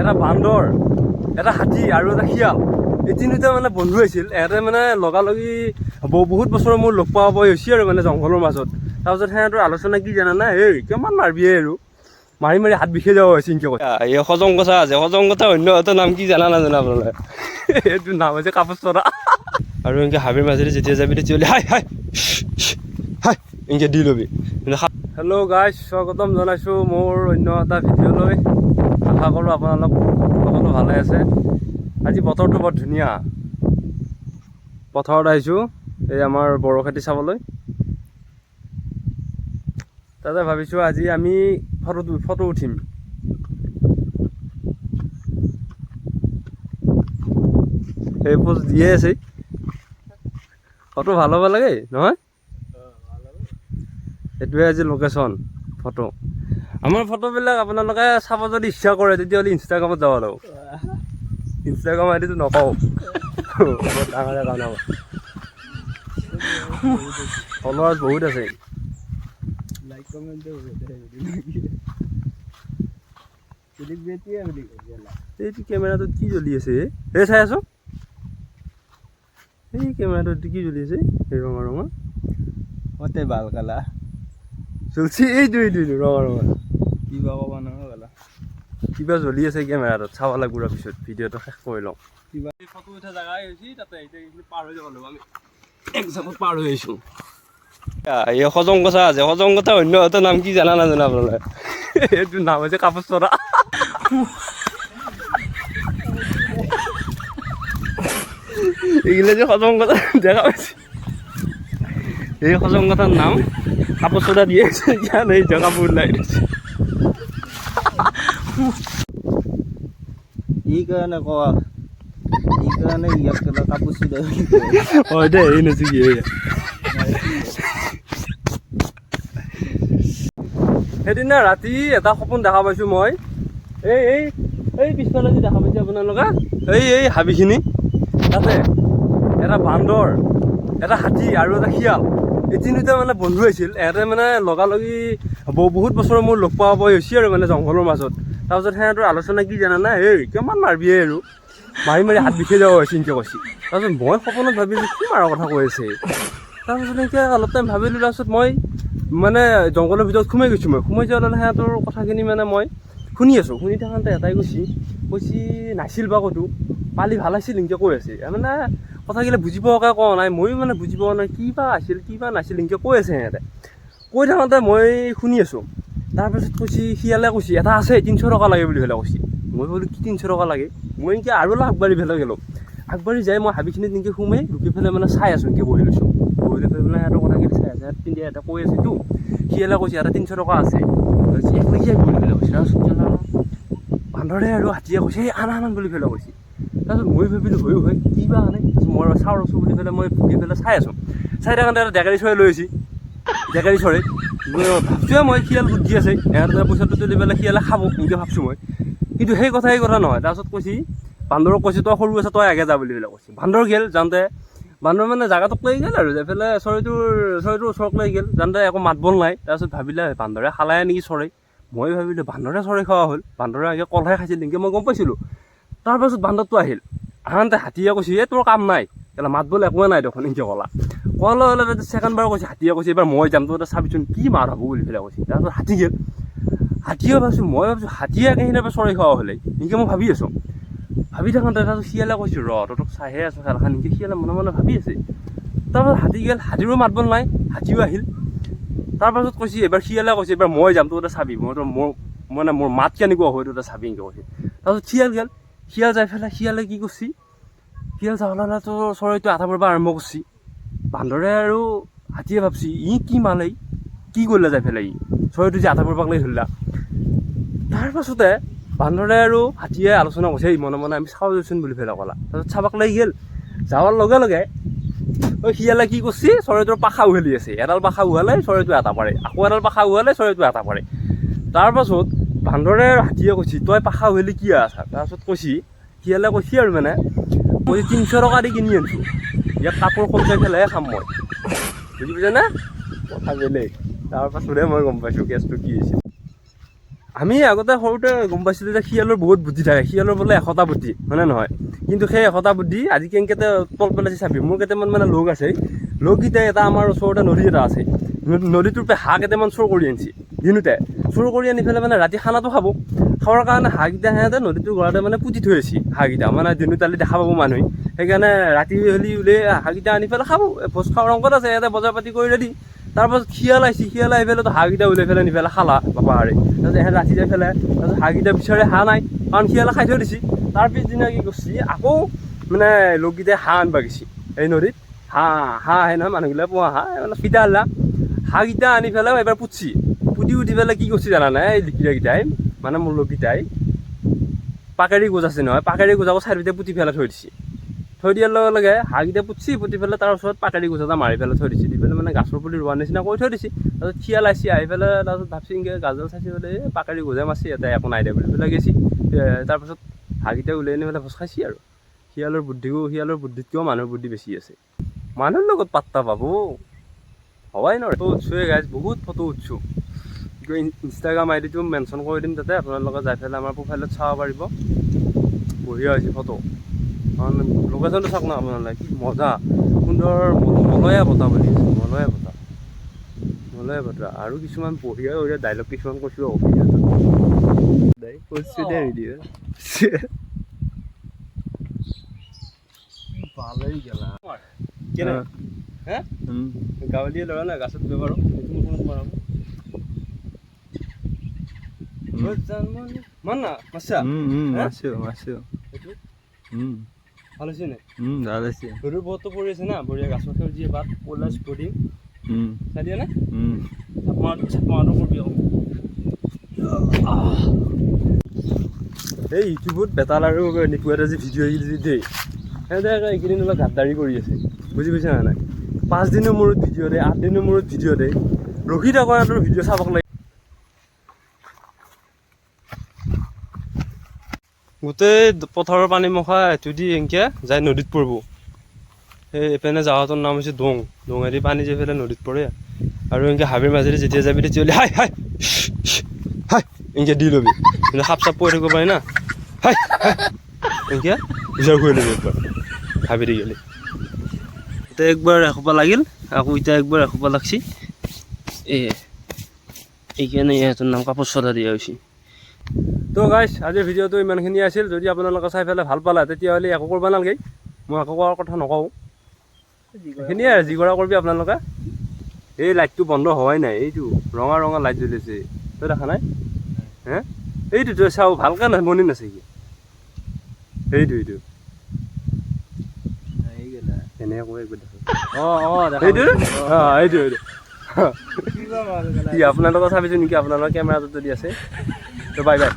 এটা বান্দৰ এটা হাতী আৰু এটা শিয়াল। এই তিনিটা মানে বন্ধু আছিল। এহঁতে মানে লগালগি বহুত বছৰৰ মোৰ লগ পোৱা পোৱা হৈছে আৰু মানে জংঘলৰ মাজত। তাৰপিছত সিহঁতৰ আলোচনা কি জানানা এই কিমান মাৰবিয়ে আৰু। মাৰি মাৰি হাত বিষাই যাব হৈছে ইনকে কথা। এই সজং কথা আছে। সজং কথা অন্য এটা নাম কি জানা নাজানা আপোনালোকে? এইটো নাম হৈছে কাপোৰ চৰা। আৰু এনেকৈ হাবিৰ মাজেৰে যেতিয়া যাবি তেতিয়াহ'লে হাই হাই হাই এনেকৈ দি ল'বি। হেল্ল' গাইজ স্বাগতম জনাইছোঁ মোৰ অন্য এটা ভিডিঅ'লৈ। আশা কৰোঁ আপোনালোক সকলো ভালে আছে। আজি বতৰটো বৰ ধুনীয়া। পথাৰত আহিছোঁ এই আমাৰ বড়ো খেতি চাবলৈ। তাতে ভাবিছোঁ আজি আমি ফটো ফটো উঠিম। সেই পোজ দিয়ে আছে। ফটো ভাল হ'ব লাগে নহয়? সেইটোৱে আজি লোকেশ্যন ফটো। আমাৰ ফটোবিলাক আপোনালোকে চাব যদি ইচ্ছা কৰে তেতিয়াহ'লে ইনষ্টাগ্ৰামত যাব লাগিব। ইনষ্টাগ্ৰাম আইডিটো নকওঁ। বৰ ডাঙৰ একাউণ্ট ফলোৱাৰ্ছ বহুত আছে। এইটো কেমেৰাটোত কি জ্বলি আছে? হে? এই চাই আছো। এই কেমেৰাটোত কি জ্বলি আছে? এই ৰঙা ৰঙা। হতে ভালো কালা। জ্বলছি। এইটো এইটো এইটো ৰঙা ৰঙা। কি বাবা বানানো গেলা কিবা জ্বলি আছে কেমেৰাটোত চাব লাগিব আৰু পিছত ভিডিঅ'টো শেষ কৰি লওঁ। কিবা ফটো উঠা জেগাই হৈছে তাতে এতিয়া এইখিনি পাৰ হৈ যাব লাগিব আমি এক জাপত পাৰ হৈ আহিছোঁ। এই সজং কথা আছে সজং কথা অন্য এটা নাম কি জানা নাজানা আপোনালোকে? এইটো নাম হৈছে কাপোৰ চৰা এইগিলা যে সজং কথা দেখা পাইছে। এই সজং কথাৰ নাম কাপোৰ চৰা দিয়ে এতিয়া এই কাপোৰ ওলাই দিছে এই কাৰণে কোৱা এই কাৰণে ইয়াক কেলা কাপোৰ চিলাই দে এই নাছিল কি সেইদিনা ৰাতি এটা সপোন দেখা পাইছোঁ মই এই এই এই পিছফালে যে দেখা পাইছে আপোনালোকে এই এই হাবিখিনি তাতে এটা বান্দৰ এটা হাতী আৰু এটা শিয়াল এই তিনিটা মানে বন্ধু আছিল এহঁতে মানে লগালগি বহুত বছৰৰ মোৰ লগ পোৱা পোৱা হৈছে আৰু মানে জংঘলৰ মাজত তাৰপিছত সিহঁতৰ আলোচনা কি জানানা? এই, কিমান মাৰবিয়ে আৰু? মাৰি মাৰি হাত বিষাই যাব এনেকৈ কৈছে তাৰপিছত মই সপোনত ভাবিলোঁ কি মাৰাৰ কথা কৈ আছে? তাৰপিছত এনেকৈ অলপ টাইম ভাবিলোঁ, তাৰপিছত মই মানে জংঘলৰ ভিতৰত সোমাই গৈছোঁ মই। সোমাই যোৱাৰ লগে সিহঁতৰ কথাখিনি মানে মই শুনি আছোঁ। শুনি থাকোঁতে এটাই কৈছে কৈছে, নাছিল বা ক'তো? পালি ভালো আছিল এনেকৈ কৈ আছে। মানে কথাগিলা বুজি পোৱাকৈ কোৱা নাই। ময়ো মানে বুজি পোৱা নাই, কি বা আছিল, কি বা নাছিল এনেকৈ কৈ আছে সিহঁতে। কৈ থাকোঁতে মই শুনি আছোঁ। তাৰপিছত কৈছে শিয়ালে কৈছে, এটা আছে, তিনিশ টকা লাগে বুলি পেলাই কৈছে। মই বোলো কি তিনিশ টকা লাগে? মই এনেকৈ আৰু অলপ আগবাঢ়ি পেলাই গ'লোঁ। আগবাঢ়ি যাই মই হাবিখিনিত এনেকৈ সোমাই ৰখি পেলাই মানে চাই আছোঁ, এনেকৈ বহি লৈছোঁ। বহি লৈ পেলাই সিহঁতৰ কথাখিনি চাই আছে পিন্ধি এটা কৈ আছেতো শিয়ালে কৈছে এটা তিনিশ টকা আছে। একলাগি বহি পেলাই কৈছে তাৰপিছত বান্দৰে আৰু হাতীয়ে কৈছে, এই আন আন বুলি পেলাই কৈছে। তাৰপিছত মই ভাবিলোঁ হয় হয় কি বা আনে? মই চাওঁ ৰচোঁ বুলি পেলাই মই ভুকি পেলাই চাই আছোঁ। চাই থাকোঁতে এটা ডেকাৰী চৰাই লৈ আহিছে। ডেকাৰী চৰাই। মই ভাবছোঁৱে মই শিয়াল বুদ্ধি আছে ইহঁতে পইচাটো তুলি পেলাই শিয়ালে খাব এনেকৈ ভাবছোঁ মই। কিন্তু সেই কথা সেই কথা নহয়। তাৰপিছত কৈছে, বান্দৰক কৈছে, তই সৰু আছে, তই আগে যা বুলি পেলাই কৈছে। বান্দৰ গ'ল, যাওঁতে, বান্দৰ মানে জাগাটোক লৈ গ'ল আৰু। যাই পেলাই চৰাইটোৰ চৰাইটোৰ ওচৰত লৈ গ'ল। যাওঁতে একো মাত বল নাই। তাৰপিছত ভাবিলে, বান্দৰে খালাই নেকি চৰাই? মই ভাবিলোঁ, বান্দৰে চৰাই খোৱা হ'ল। বান্দৰে আগে কলহে খাইছিল নেকি? মই গম পাইছিলোঁ। তাৰপাছত বান্দৰটো আহিল। আহোঁতে হাতীয়ে কৈছে এই তোৰ কাম নাই। কেলা মাত বল একোৱে নাই দেখোন, এনেকৈ ক'লা। কোৱাৰ লগে লগে ছেকেণ্ড বাৰ কৈছে, হাতীয়ে কৈছে, এইবাৰ মই যাম তোৰ চাবিচোন, কি মাৰ হ'ব বুলি পেলাই কৈছে। তাৰপিছত হাতী গ'ল। হাতীয়ে ভাবিছোঁ, মই ভাবিছোঁ, হাতীয়ে কেনেকৈ চৰাই খোৱা হ'লে এনেকৈ মই ভাবি আছোঁ। ভাবি থাকোঁতে তাৰপিছত শিয়ালে কৈছোঁ, ৰ, তহঁতক চাইহে আছোঁ খেলখন এনেকৈ শিয়ালে মনে মনে ভাবি আছে। তাৰপাছত হাতী গ'ল, হাতীৰো মাত বল নাই, হাতীও আহিল। তাৰপাছত কৈছে, এইবাৰ শিয়ালে কৈছে, এইবাৰ মই যাম তোৰ চাবি। মই তোৰ, মোৰ মানে মোৰ মাত কেনেকুৱা হয় তোৰ চাবি, এনেকৈ কৈছে। তাৰপিছত শিয়াল গ'ল। শিয়াল যাই পেলাই শিয়ালে কি কৰিছে? শিয়াল যাওঁতে তোৰ চৰাইটো আঠা পৰিব আৰম্ভ কৰিছে। বান্দৰে আৰু হাতীয়ে ভাবছি, ই কি মালে কি কৰিলে যাই পেলাই ই? চৰাইটো যে আঠা পৰিবাক লৈ ধৰিলা। তাৰপাছতে বান্দৰে আৰু হাতীয়ে আলোচনা কৰিছে, এই মনে মনে আমি চাওঁ যাওঁচোন বুলি পেলাই ক'লা। তাৰপিছত চাবাক লৈ গ'ল। যাৱাৰ লগে লগে শিয়ালে কি কৰিছে চৰাইটোৰ পাখা উঘালি আছে। এডাল পাখা উঘালে চৰাইটো এটা পাৰে। আকৌ এডাল পাখা উঘালে চৰাইটো এটা পাৰে। তাৰপাছত বান্দৰে আৰু হাতীয়ে কৈছে, তই পাখা উঘালি কি আছা? তাৰপাছত কৈছে শিয়ালে কৈছে আৰু মানে মই তিনিশ টকা দি কিনি আনিছোঁ। ইয়াত কাপোৰ সজাই পেলাইহে খাম মই। বুজি পাইছেনে কথা বেলেগ। তাৰপাছতহে মই গম পাইছোঁ কেছটো কি হৈছে। আমি আগতে সৰুতে গম পাইছিলোঁ যে শিয়ালৰ বহুত বুদ্ধি থাকে। শিয়ালৰ বোলে এশটা বুদ্ধি হয়নে নহয়? কিন্তু সেই এশটা বুদ্ধি আজি কেনেকৈ তল পেলাইছে চাবি। মোৰ কেইটামান মানে লগ আছে। লগকেইটাই এটা আমাৰ ওচৰতে নদী এটা আছে। ন- নদীটোৰ পৰা হাঁহ কেইটামান চুৰ কৰি আনিছে। দিনোতে। চুৰ কৰি আনি পেলাই মানে ৰাতি খানাটো খাব। খাবৰ কাৰণে হাঁহকেইটা সিহঁতে নদীটোৰ গড়াতে মানে পুতি থৈ আছে হাঁহকেইটা মানে দিনোতালি দেখা পাব মানুহে। সেইকাৰণে ৰাতি হ'লে ওলাই হাঁহকেইটা আনি পেলাই খাব। ভোজ খাৱাৰ অংকত আছে ইয়াতে বজাৰ পাতি কৰি ৰেডি। তাৰপাছত শিয়াল আহিছে শিয়াল আহি পেলাইতো হাঁহকেইটা ওলাই পেলাই নি পেলাই খালা বাপাহাৰে তাৰপিছত এহেঁত ৰাতি যাই পেলাই, তাৰপিছত হাঁহকেইটা বিচাৰে হাঁহ নাই, কাৰণ শিয়ালে খাই থৈ দিছে। তাৰ পিছদিনা কি কৰিছে, আকৌ মানে লগকেইটাই হাঁহ আনিব গৈছে এই নদীত। হাঁহ হাঁহ আহে নহয়, মানুহগিলা পোৱা হাঁহ মানে আল্লা হাঁহকেইটা আনি পেলাই এবাৰ পুতছি। পুতি উঠি পেলাই কি কৰিছে জানানে, এই লিকিৰাকেইটাই মানে মোৰ লগকেইটাই পাকেৰি গোজ আছে নহয়, পাকেৰি গোজ আকৌ পুতি পেলাই থৈ দিছে। থৈ দিয়াৰ লগে লগে হাঁহকেইটা পুতছি, পুতি পেলাই তাৰ ওচৰত পাকাৰি গোছ এটা মাৰি পেলাই থৈ দিছে। দি পেলাই মানে গাছৰ পুলি ৰোৱাৰ নিচিনা কৰি থৈ দিছে। তাৰপিছত শিয়াল আহিছে আহি পেলাই তাৰপিছত ভাবছি এনেকৈ গাজল চাইছে বোলে এই পাকাৰি গোজে মাছি ইয়াতে একো নাই দে বুলি পেলাই গেছি। তাৰপিছত হাঁহকেইটা উলিয়াই আনি পেলাই ভোজ খাইছি আৰু। শিয়ালৰ বুদ্ধিও, শিয়ালৰ বুদ্ধিতকৈও মানুহৰ বুদ্ধি বেছি আছে? মানুহৰ লগত পাত্তা পাব। হবাই নৰে ফটো উঠছোৱে গাইজ বহুত ফটো উঠছোঁ। ইনষ্টাগ্ৰাম আই ডিটো মেনশ্যন কৰি দিম তাতে আপোনালোকে যাই পেলাই আমাৰ প্ৰফাইলত চাব পাৰিব। বঢ়িয়া হৈছে ফটো কাৰণ লোকেশ্যনটো চাওক না আপোনালোকে কি মজা। সুন্দৰ মলয়া বতাহ বুলি আছে মলয়া বতাহ। মলয়া বতাহ। আৰু কিছুমান বঢ়িয়া বঢ়িয়া ডাইলগ কিছুমান কৈছোঁ অভিজ্ঞতা কৈছোঁ দে ভিডিঅ' ভালেই গেলা। কেনে? হে? গাঁৱলীয়া ল'ৰা না গাছত ব্যৱহাৰ। মান না মাছা উম উম হা? মাছো মাছো এইটো উম ভালো হৈছে ভালো আছে বহুতো না গাছৰ সেউজীয়া পাত ক'লা স্পৰ্টিং উম চাই দিয়া নে চাপমাটো কৰবি এই ইউটিউবত বেতাল আৰু নিপুৱাত আজি ভিডিঅ' আহিল দেই। সিহঁতে আকৌ এইকেইদিন অলপ গাদ্দাৰি কৰি আছে। বুজি পাইছা নাই? পাঁচদিনৰ মূৰত ভিডিঅ' দে আঠদিনৰ মূৰত ভিডিঅ' দে ৰখি থাকোঁ সিহঁতৰ ভিডিঅ' চাবক লাগে। গোটেই পথাৰৰ পানী মুখা এইটো দি এনেকৈ যাই নদীত পৰিব। সেই এইপিনে জাহাজৰ নাম হৈছে দং। দঙেদি পানী যে পেলাই নদীত পৰে। আৰু এনেকৈ হাবিৰ মাজেদি যেতিয়া যাবি তেতিয়াহ'লে হাই হাই হাই এনেকৈ দি ল'বি। সাপ চাপ পৰি থাকিব পাৰে না। হাই এনেকৈ উজাৰ কৰি ল'বি একবাৰ। হাবিৰি গ'লে। এতিয়া একবাৰ এসোপা লাগিল। আকৌ এতিয়া একবাৰ এসোপা লাগছি। এ, এইকাৰণে ইহঁতৰ নাম কাপোৰ চলা দিয়া হৈছে। তো গাইছ আজিৰ ভিডিঅ'টো ইমানখিনি আছিল। যদি আপোনালোকে চাই পেলাই ভাল পালে তেতিয়াহ'লে একো কৰিব নালাগে। মই একো কৰাৰ কথা নকওঁ। সেইখিনিয়ে আৰু যি কৰা কৰিবি আপোনালোকে। এই লাইটটো বন্ধ হোৱাই নাই। এইটো ৰঙা ৰঙা লাইট জ্বলিছে তই দেখা নাই? হে? এইটো তই চাওঁ ভালকৈ নাই মনি নাছে কি? সেইটো এইটো। এনেকৈ দেখা অ অ এইটো। অ, কি আপোনালোকৰ চাবিছোঁ নেকি? আপোনালোকৰ কেমেৰাটো যদি আছে। তো বাই বাই